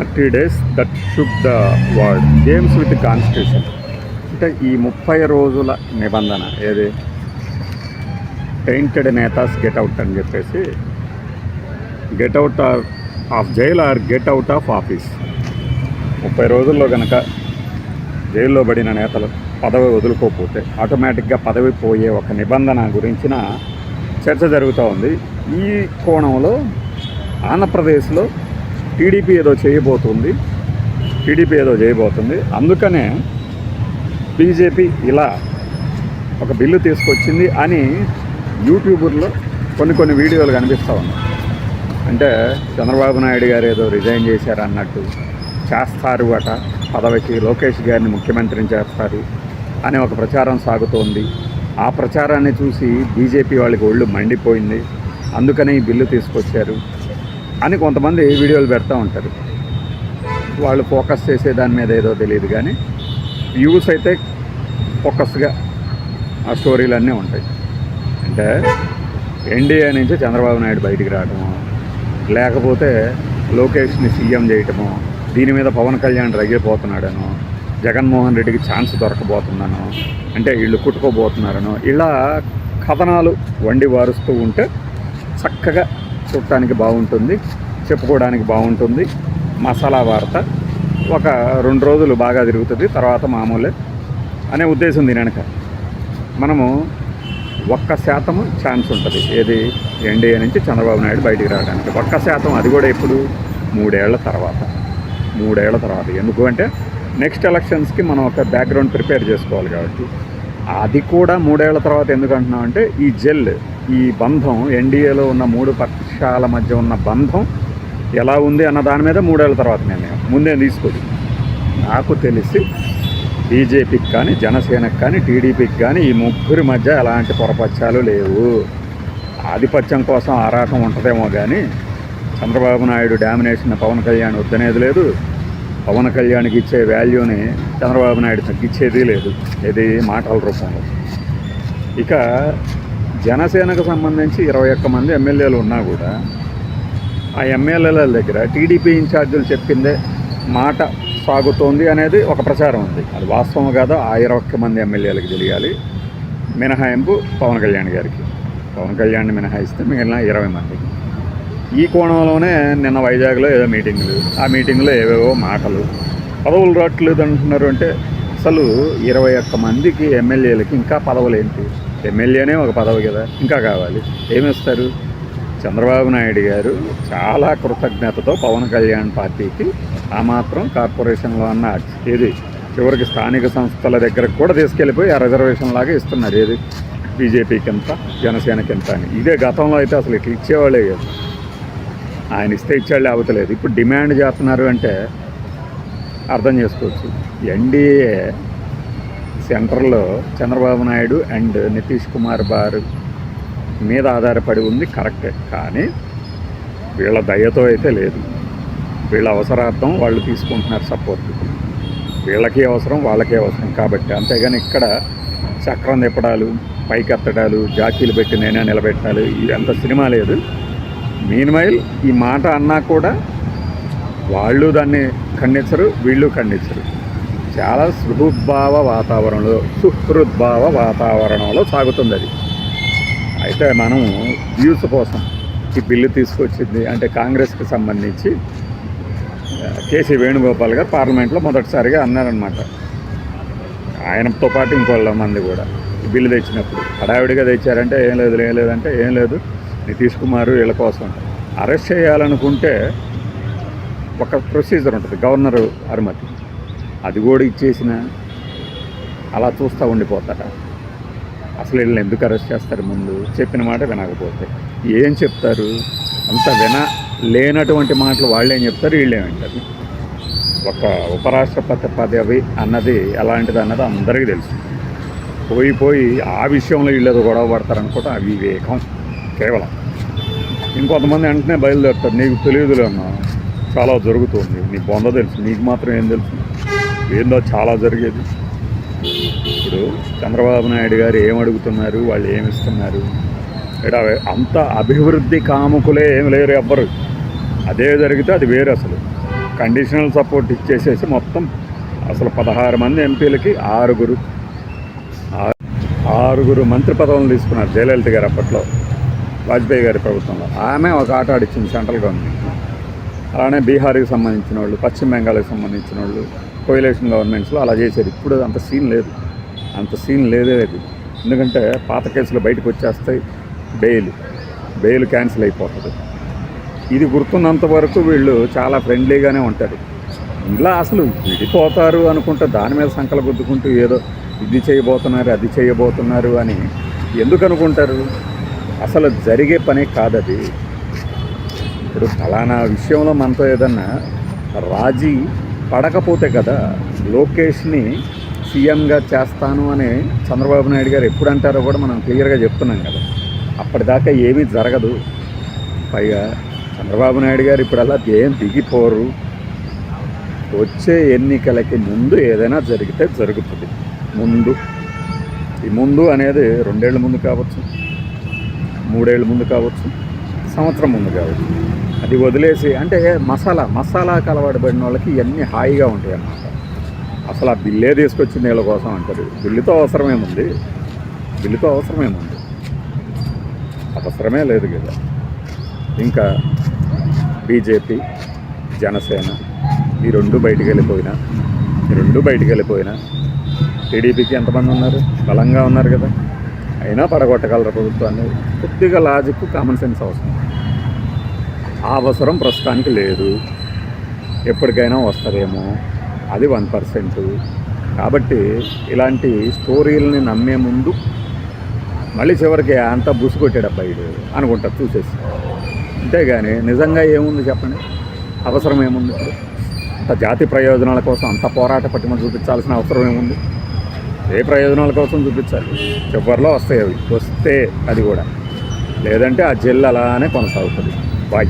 Thirty days that should the word games with constitution. అంటే ఈ ముప్పై రోజుల నిబంధన ఏది? పెయింటెడ్ నేతాస్ గెట్ అవుట్ అని చెప్పేసి get out of jail or get out of office ముప్పై రోజుల్లో కనుక జైల్లో పడిన నేతలు పదవి వదులుకోకపోతే ఆటోమేటిక్గా పదవి పోయే ఒక నిబంధన గురించిన చర్చ జరుగుతూ ఉంది. ఈ కోణంలో ఆంధ్రప్రదేశ్లో టీడీపీ ఏదో చేయబోతుంది. టీడీపీ ఏదో చేయబోతుంది. అందుకనే బీజేపీ ఇలా ఒక బిల్లు తీసుకొచ్చింది అని యూట్యూబర్లో కొన్ని కొన్ని వీడియోలు కనిపిస్తూ ఉన్నాయి. అంటే చంద్రబాబు నాయుడు గారు ఏదో రిజైన్ చేశారు అన్నట్టు చేస్తారు అట. పదవికి లోకేష్ గారిని ముఖ్యమంత్రిని చేస్తారు అనే ఒక ప్రచారం సాగుతోంది. ఆ ప్రచారాన్ని చూసి బీజేపీ వాళ్ళకి ఒళ్ళు మండిపోయింది. అందుకనే ఈ బిల్లు తీసుకొచ్చారు. అని కొంతమంది వీడియోలు పెడతా ఉంటారు. వాళ్ళు ఫోకస్ చేసే దాని మీద ఏదో తెలియదు కానీ వ్యూస్ అయితే ఫోకస్గా ఆ స్టోరీలు అన్నీ ఉంటాయి. అంటే ఎన్డీఏ నుంచి చంద్రబాబు నాయుడు బయటికి రావడము లేకపోతే లోకేష్ని సీఎం చేయటము దీని మీద పవన్ కళ్యాణ్ రగిలిపోతున్నాడను జగన్మోహన్ రెడ్డికి ఛాన్స్ దొరకబోతుందనో అంటే వీళ్ళు కుట్టుకోబోతున్నారనో ఇలా కథనాలు వండి వారుస్తూ ఉంటే చక్కగా చూడటానికి బాగుంటుంది చెప్పుకోవడానికి బాగుంటుంది. మసాలా వార్త ఒక రెండు రోజులు బాగా తిరుగుతుంది తర్వాత మామూలే అనే ఉద్దేశం దీని వెనక. మనము ఒక్క శాతము ఛాన్స్ ఉంటుంది. ఏది? ఎన్డీఏ నుంచి చంద్రబాబు నాయుడు బయటికి రావడానికి. ఒక్క శాతం అది కూడా ఎప్పుడు? మూడేళ్ళ తర్వాత. మూడేళ్ళ తర్వాత. ఎందుకు అంటే నెక్స్ట్ ఎలక్షన్స్కి మనం ఒక బ్యాక్గ్రౌండ్ ప్రిపేర్ చేసుకోవాలి కాబట్టి. అది కూడా మూడేళ్ళ తర్వాత ఎందుకు అంటున్నాం అంటే ఈ జెల్ ఈ బంధం ఎన్డీఏలో ఉన్న మూడు పక్షాల మధ్య ఉన్న బంధం ఎలా ఉంది అన్న దాని మీద మూడేళ్ళ తర్వాత నిర్ణయం. ముందే తీసుకోదు నాకు తెలిసి బీజేపీకి కానీ జనసేనకి కానీ టీడీపీకి కానీ ఈ ముగ్గురి మధ్య ఎలాంటి పొరపచ్చాలు లేవు. ఆధిపత్యం కోసం ఆరాటం ఉంటుందేమో కానీ చంద్రబాబు నాయుడు డామినేషన్ పవన్ కళ్యాణ్ వద్దనేది లేదు. పవన్ కళ్యాణ్కి ఇచ్చే వాల్యూని చంద్రబాబు నాయుడు తగ్గించేది లేదు. ఇది మాటల రూపంలో. ఇక జనసేనకు సంబంధించి ఇరవై ఒక్క మంది ఎమ్మెల్యేలు ఉన్నా కూడా ఆ ఎమ్మెల్యేల దగ్గర టీడీపీ ఇన్ఛార్జీలు చెప్పిందే మాట సాగుతోంది అనేది ఒక ప్రచారం ఉంది. అది వాస్తవం కాదో ఆ ఇరవై ఒక్క మంది ఎమ్మెల్యేలకు తెలియాలి. మినహాయింపు పవన్ కళ్యాణ్ గారికి. పవన్ కళ్యాణ్ మినహాయిస్తే మిగిలిన ఇరవై మంది. ఈ కోణంలోనే నిన్న వైజాగ్లో ఏదో మీటింగ్లు ఆ మీటింగ్లో ఏవేవో మాటలు పదవులు రావట్లేదు అంటున్నారు అంటే అసలు ఇరవై ఒక్క మందికి ఎమ్మెల్యేలకి ఇంకా పదవులు ఏంటి ఎమ్మెల్యేనే ఒక పదవి కదా. ఇంకా కావాలి. ఏమిస్తారు? చంద్రబాబు నాయుడు గారు చాలా కృతజ్ఞతతో పవన్ కళ్యాణ్ పార్టీకి ఆ మాత్రం కార్పొరేషన్లో అన్న ఏది? చివరికి స్థానిక సంస్థల దగ్గరకు కూడా తీసుకెళ్ళిపోయి ఆ రిజర్వేషన్ లాగా ఇస్తున్నారు. ఏది? బీజేపీకి ఎంత? జనసేనకి ఎంత అని. ఇదే గతంలో అయితే అసలు ఇట్లా ఇచ్చేవాళ్ళే కాదు. ఆయన ఇస్తే ఇచ్చాళ్ళే అవతలేదు ఇప్పుడు డిమాండ్ చేస్తున్నారు అంటే అర్థం చేసుకోవచ్చు. ఎన్డీఏ సెంటర్లో చంద్రబాబు నాయుడు అండ్ నితీష్ కుమార్ బారు మీద ఆధారపడి ఉంది కరెక్టే. కానీ వీళ్ళ దయతో అయితే లేదు. వీళ్ళ అవసరార్థం వాళ్ళు తీసుకుంటున్నారు సపోర్ట్. వీళ్ళకి అవసరం వాళ్ళకే అవసరం కాబట్టి. అంతేగాని ఇక్కడ చక్రం తిప్పడాలు పైకెత్తడాలు జాకీలు పెట్టి నేనే నిలబెట్టాలి ఇదంత సినిమా లేదు. మీన్మైల్ ఈ మాట అన్నా కూడా వాళ్ళు దాన్ని ఖండించరు వీళ్ళు ఖండించరు. చాలా సుహృద్భావ వాతావరణంలో సుహృద్భావ వాతావరణంలో సాగుతుంది అది. అయితే మనం వ్యూస్ కోసం ఈ బిల్లు తీసుకొచ్చింది అంటే కాంగ్రెస్కి సంబంధించి కేసీ వేణుగోపాల్ గారు పార్లమెంట్లో మొదటిసారిగా అన్నారనమాట ఆయనతో పాటు ఇంకోళ్ళ మంది కూడా ఈ బిల్లు తెచ్చినప్పుడు. హడావిడిగా తెచ్చారంటే ఏం లేదు ఏం లేదంటే ఏం లేదు. నితీష్ కుమార్ వీళ్ళ కోసం అరెస్ట్ చేయాలనుకుంటే ఒక ప్రొసీజర్ ఉంటుంది గవర్నర్ అనుమతి. అది కూడా ఇచ్చేసిన అలా చూస్తూ ఉండిపోతారా అసలు వీళ్ళని ఎందుకు అరెస్ట్ చేస్తారు ముందు? చెప్పిన మాట వినకపోతే. ఏం చెప్తారు? అంత విన లేనటువంటి మాటలు వాళ్ళు ఏం చెప్తారు? వీళ్ళు ఏం వింటారు? ఒక ఉపరాష్ట్రపతి పదవి అన్నది ఎలాంటిది అన్నది అందరికీ తెలుసు. పోయి పోయి ఆ విషయంలో వీళ్ళు గొడవ పడతారు అనుకోవటం వివేకం కేవలం. ఇంకొంతమంది వెంటనే బయలుదేరుతారు. నీకు తెలియదులే అన్న. చాలా జరుగుతుంది. నీ బొంద తెలుసు. నీకు మాత్రం ఏం తెలుసు? ఏందో చాలా జరిగేది. ఇప్పుడు చంద్రబాబు నాయుడు గారు ఏం అడుగుతున్నారు? వాళ్ళు ఏమిస్తున్నారు ఇక్కడ అంత అభివృద్ధి కాముకులే ఏమి లేరు ఎవ్వరు. అదే జరిగితే అది వేరు అసలు. కండిషనల్ సపోర్ట్ ఇచ్చేసేసి మొత్తం అసలు పదహారు మంది ఎంపీలకి ఆరుగురు. ఆరుగురు మంత్రి పదవులు తీసుకున్నారు జయలలిత గారు అప్పట్లో వాజ్పేయి గారి ప్రభుత్వంలో. ఆమె ఒక ఆట ఆడిచ్చింది సెంట్రల్ గవర్నమెంట్. అలానే బీహార్కి సంబంధించిన వాళ్ళు పశ్చిమ బెంగాల్కి సంబంధించిన వాళ్ళు కోయిలేషన్ గవర్నమెంట్స్లో అలా చేశారు. ఇప్పుడు అంత సీన్ లేదు. అంత సీన్ లేదే లేదు ఎందుకంటే పాత కేసులు బయటకు వచ్చేస్తాయి. బెయిల్. బెయిల్ క్యాన్సిల్ అయిపోతుంది. ఇది గుర్తున్నంత వరకు వీళ్ళు చాలా ఫ్రెండ్లీగానే ఉంటారు. ఇలా అసలు విడిపోతారు అనుకుంటే దాని మీద సంకలు గుద్దుకుంటూ ఏదో ఇది చేయబోతున్నారు అది చేయబోతున్నారు అని ఎందుకు అనుకుంటారు? అసలు జరిగే పని కాదది. ఇప్పుడు ఫలానా విషయంలో మనతో ఏదన్నా రాజీ పడకపోతే కదా లోకేష్ని సీఎంగా చేస్తాను అని చంద్రబాబు నాయుడు గారు ఎప్పుడు అంటారో కూడా మనం క్లియర్గా చెప్తున్నాం కదా. అప్పటిదాకా ఏమీ జరగదు. పైగా చంద్రబాబు నాయుడు గారు ఇప్పుడల్లా ఏం దిగిపోరు. వచ్చే ఎన్నికలకి ముందు ఏదైనా జరిగితే జరుగుతుంది. ముందు. ఈ ముందు అనేది రెండేళ్ళ ముందు కావచ్చు మూడేళ్ళ ముందు కావచ్చు సంవత్సరం ముందు కావచ్చు. అది వదిలేసి అంటే మసాలా మసాలాకు అలవాటు పడిన వాళ్ళకి ఇవన్నీ హాయిగా ఉంటాయి అన్నమాట అసలు ఆ బిల్లే తీసుకొచ్చింది వీళ్ళ కోసం అంటారు బిల్లుతో అవసరమేముంది? బిల్లుతో అవసరమేముంది? అవసరమే లేదు కదా. ఇంకా బీజేపీ జనసేన ఈ రెండు బయటికి వెళ్ళిపోయినా ఈ రెండు బయటికి వెళ్ళిపోయినా టీడీపీకి ఎంతమంది ఉన్నారు? బలంగా ఉన్నారు కదా. అయినా పడగొట్టగలరు ప్రభుత్వాన్ని? కొద్దిగా లాజిక్ కామన్ సెన్స్ అవసరం. ఆ అవసరం ప్రస్తుతానికి లేదు. ఎప్పటికైనా వస్తారేమో. అది వన్ పర్సెంట్. కాబట్టి ఇలాంటి స్టోరీలని నమ్మే ముందు మళ్ళీ చివరికి అంతా బుసుకొట్టాడు అబ్బాయిడు అనుకుంటారు చూసేసి. అంతేగాని నిజంగా ఏముంది చెప్పండి? అవసరం ఏముంది ఇప్పుడు? అంత జాతి ప్రయోజనాల కోసం అంత పోరాట పట్టిమ చూపించాల్సిన అవసరం ఏముంది? ఏ ప్రయోజనాల కోసం చూపించాలి? చివరిలో వస్తాయి అవి. వస్తే అది కూడా. లేదంటే ఆ జెల్ అలానే కొనసాగుతుంది. బాయ్.